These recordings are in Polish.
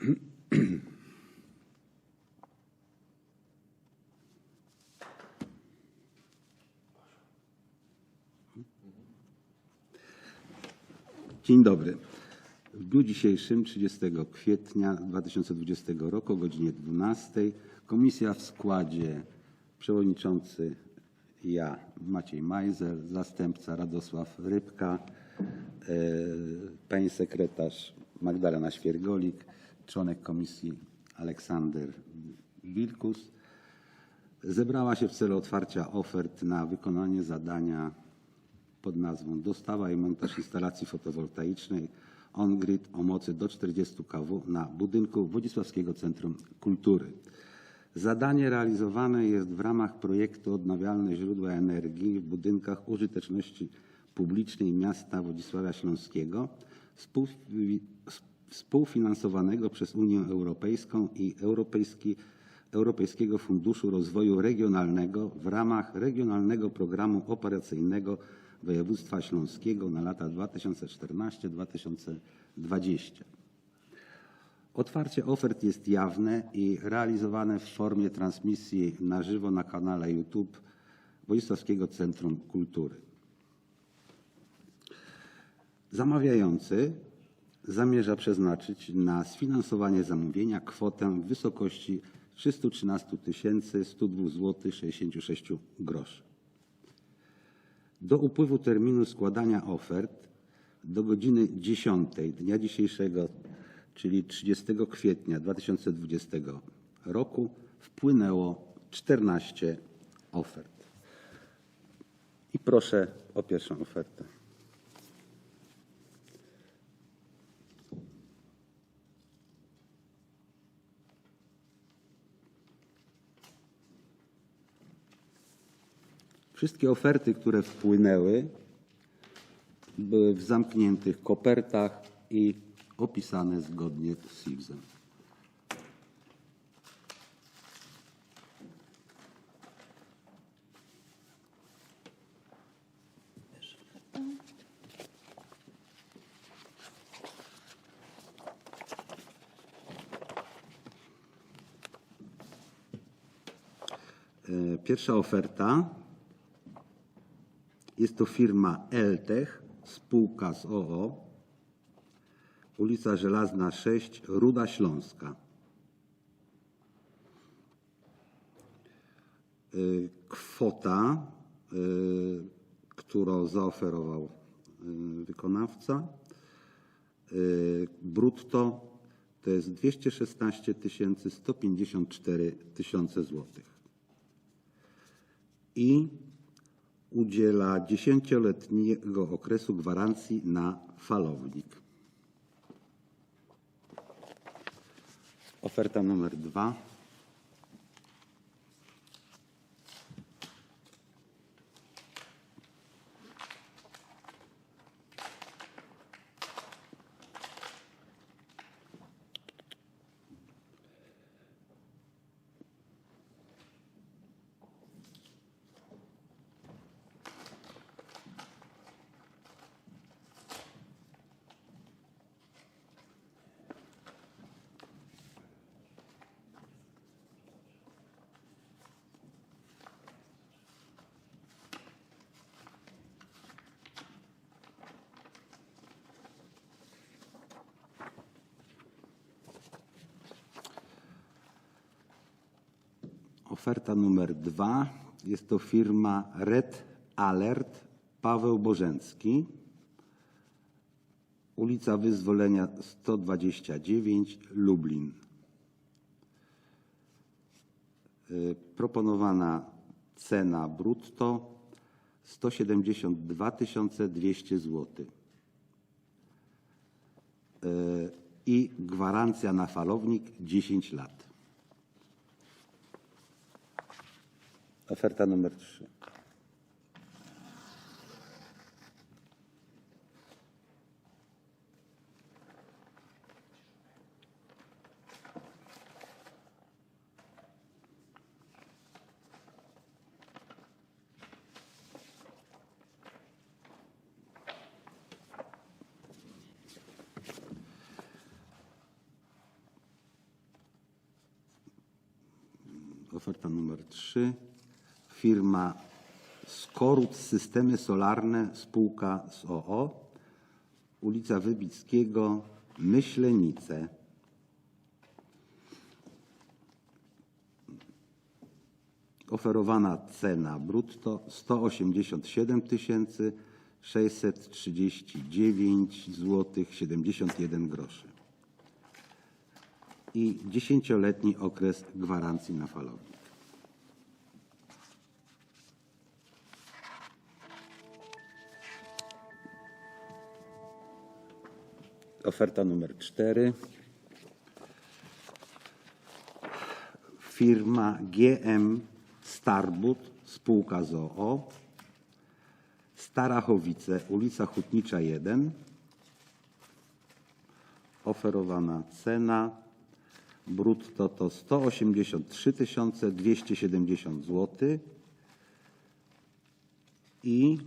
Dzień dobry. W dniu dzisiejszym, 30 kwietnia 2020 roku o godzinie 12 komisja w składzie przewodniczący ja, Maciej Majzer, zastępca Radosław Rybka, e, pani sekretarz Magdalena Świergolik, członek komisji Aleksander Wilkus zebrała się w celu otwarcia ofert na wykonanie zadania pod nazwą Dostawa i montaż instalacji fotowoltaicznej on-grid o mocy do 40 kW na budynku Wodzisławskiego Centrum Kultury. Zadanie realizowane jest w ramach projektu Odnawialne źródła energii w budynkach użyteczności publicznej miasta Wodzisławia Śląskiego współfinansowanego przez Unię Europejską i Europejski, Europejskiego Funduszu Rozwoju Regionalnego w ramach Regionalnego Programu Operacyjnego Województwa Śląskiego na lata 2014-2020. Otwarcie ofert jest jawne i realizowane w formie transmisji na żywo na kanale YouTube Województwowskiego Centrum Kultury. Zamawiający zamierza przeznaczyć na sfinansowanie zamówienia kwotę w wysokości 313 102 zł 66 groszy. Do upływu terminu składania ofert do godziny 10 dnia dzisiejszego, czyli 30 kwietnia 2020 roku, wpłynęło 14 ofert. I proszę o pierwszą ofertę. Wszystkie oferty, które wpłynęły, były w zamkniętych kopertach i opisane zgodnie z SIGZ-em. E, Pierwsza oferta jest to firma Eltech, spółka z OO, ulica Żelazna 6, Ruda Śląska. Y, Kwota, y, którą zaoferował y, wykonawca, brutto to jest 216 154 tysiące złotych. I udziela dziesięcioletniego okresu gwarancji na falownik. Oferta numer dwa. Oferta numer dwa. Jest to firma Red Alert Paweł Bożencki. Ulica Wyzwolenia 129 Lublin. Y, Proponowana cena brutto 172 200 zł. I gwarancja na falownik 10 lat. Oferta numer 3. Oferta numer 3. Firma Skorut Systemy Solarne Spółka z OO. Ulica Wybickiego, Myślenice. Oferowana cena brutto 187 639 zł 71 groszy. I 10-letni okres gwarancji na falownik. Oferta numer 4. Firma GM Starbut, spółka z OO. Starachowice, ulica Hutnicza 1. Oferowana cena brutto to 183 270 zł i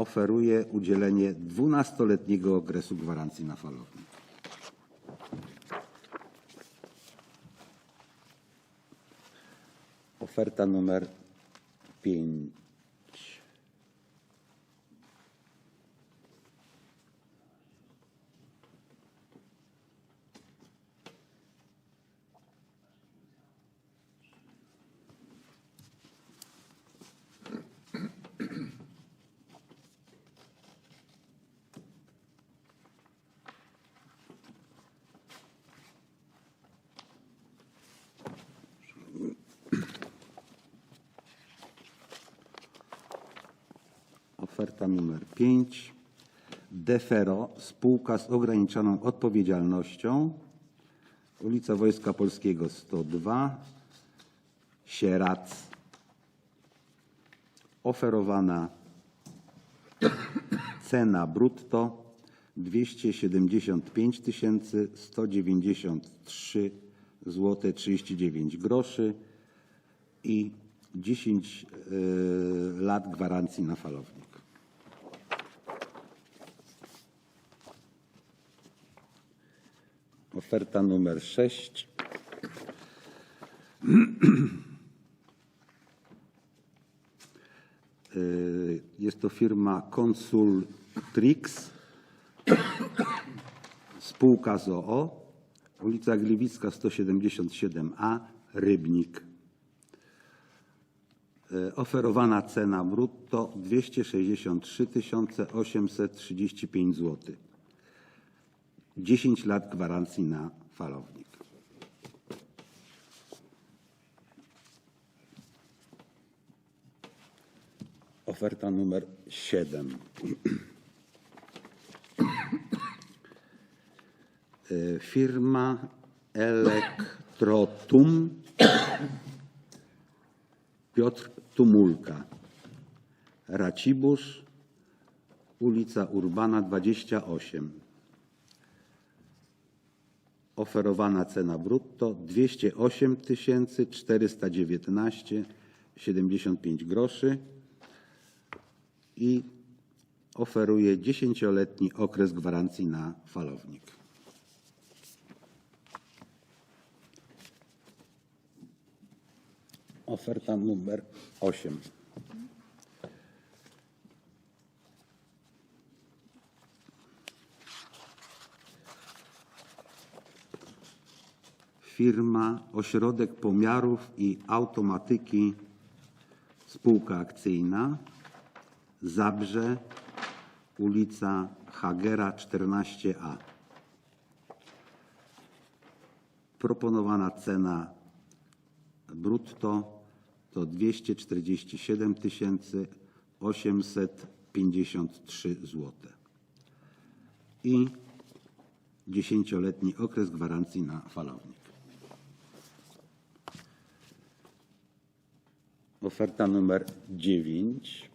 oferuje udzielenie 12-letniego okresu gwarancji na falownik. Oferta numer 5. Oferta numer 5. Defero, spółka z ograniczoną odpowiedzialnością. Ulica Wojska Polskiego 102, Sierac. Oferowana cena brutto 275 193 zł 39 groszy i 10 y, lat gwarancji na falownik. Oferta numer 6. Y, Jest to firma Consultrix, spółka z OO, ulica Gliwicka 177a, Rybnik. Y, Oferowana cena brutto 263 835 zł. 10 lat gwarancji na falownik. Oferta numer 7. Y, Firma Elektrotum Piotr Tumulka. Racibórz, ulica Urbana 28. Oferowana cena brutto 208 419 75 groszy i oferuje 10-letni okres gwarancji na falownik. Oferta numer 8. Firma Ośrodek Pomiarów i Automatyki Spółka Akcyjna Zabrze, ulica Hagera 14a. Proponowana cena brutto to 247 853 zł. I 10-letni okres gwarancji na falownik. Oferta numer 9.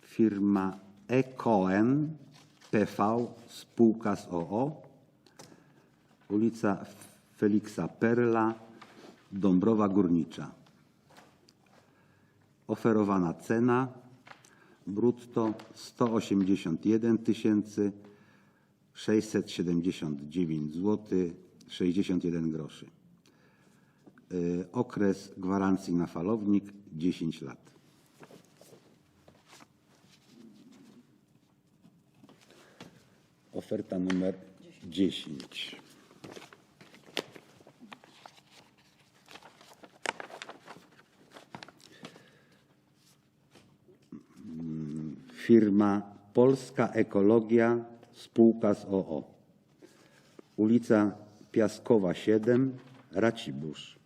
Firma Ekoen PV spółka z OO. Ulica Feliksa Perla, Dąbrowa Górnicza. Oferowana cena brutto 181 679 zł 61 groszy. Y, Okres gwarancji na falownik 10 lat. Oferta numer 10. Mm, Firma Polska Ekologia Spółka z OO. Ulica Piaskowa 7, Racibórz.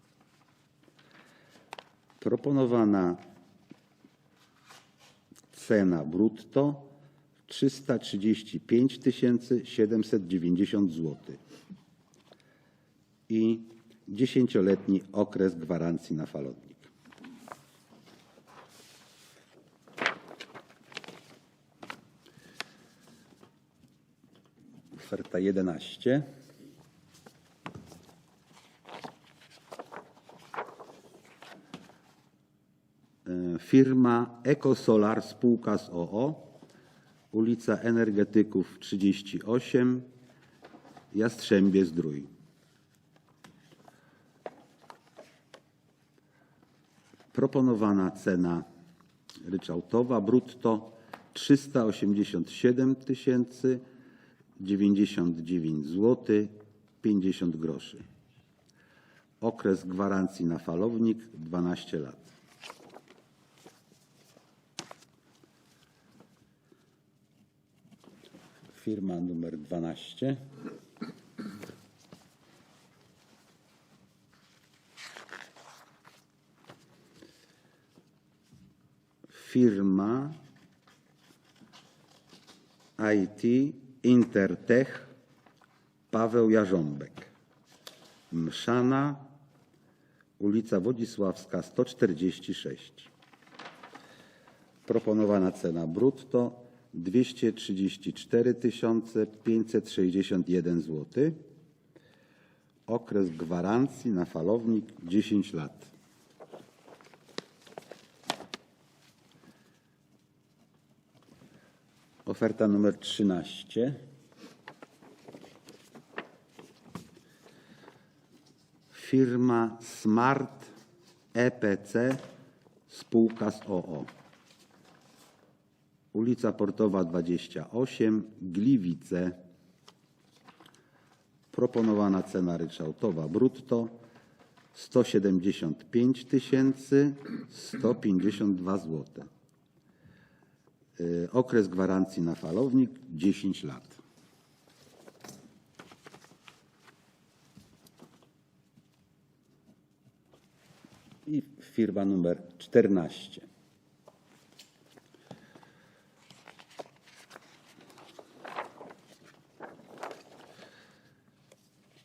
Proponowana cena brutto 335 790 zł i 10-letni okres gwarancji na falownik. Oferta 11. E, Firma Ekosolar Spółka z OO, ulica Energetyków 38, Jastrzębie Zdrój. Proponowana cena ryczałtowa brutto 387 tysięcy 99 zł 50 groszy. Okres gwarancji na falownik 12 lat. Firma numer 12. Firma IT Intertech Paweł Jarząbek. Mszana, ulica Wodzisławska 146. Proponowana cena brutto 234 561 zł. Okres gwarancji na falownik 10 lat. Oferta numer 13. Firma Smart EPC spółka z OO. Ulica Portowa 28, Gliwice. Proponowana cena ryczałtowa brutto 175 152 zł. Y, Okres gwarancji na falownik 10 lat. I firma numer 14.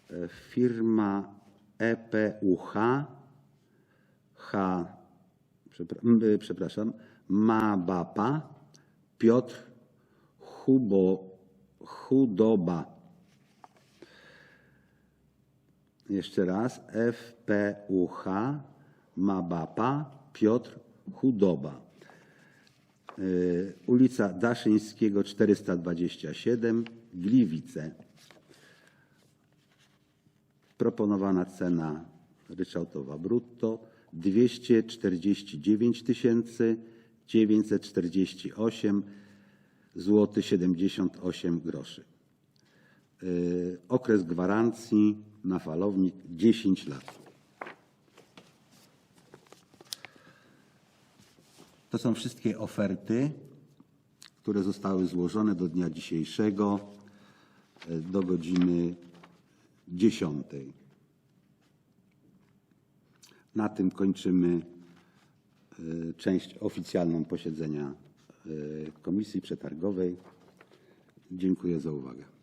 E, Firma EPUH H, y, przepraszam, Mabapa Piotr Hubo. Jeszcze raz. FPUH Mabapa Piotr Chudoba. Y, Ulica Daszyńskiego 427, Gliwice. Proponowana cena ryczałtowa brutto 249 948 zł 78 groszy. Yy, Okres gwarancji na falownik 10 lat. To są wszystkie oferty, które zostały złożone do dnia dzisiejszego yy, do godziny 10. Na tym kończymy y, część oficjalną posiedzenia y, Komisji Przetargowej. Dziękuję za uwagę.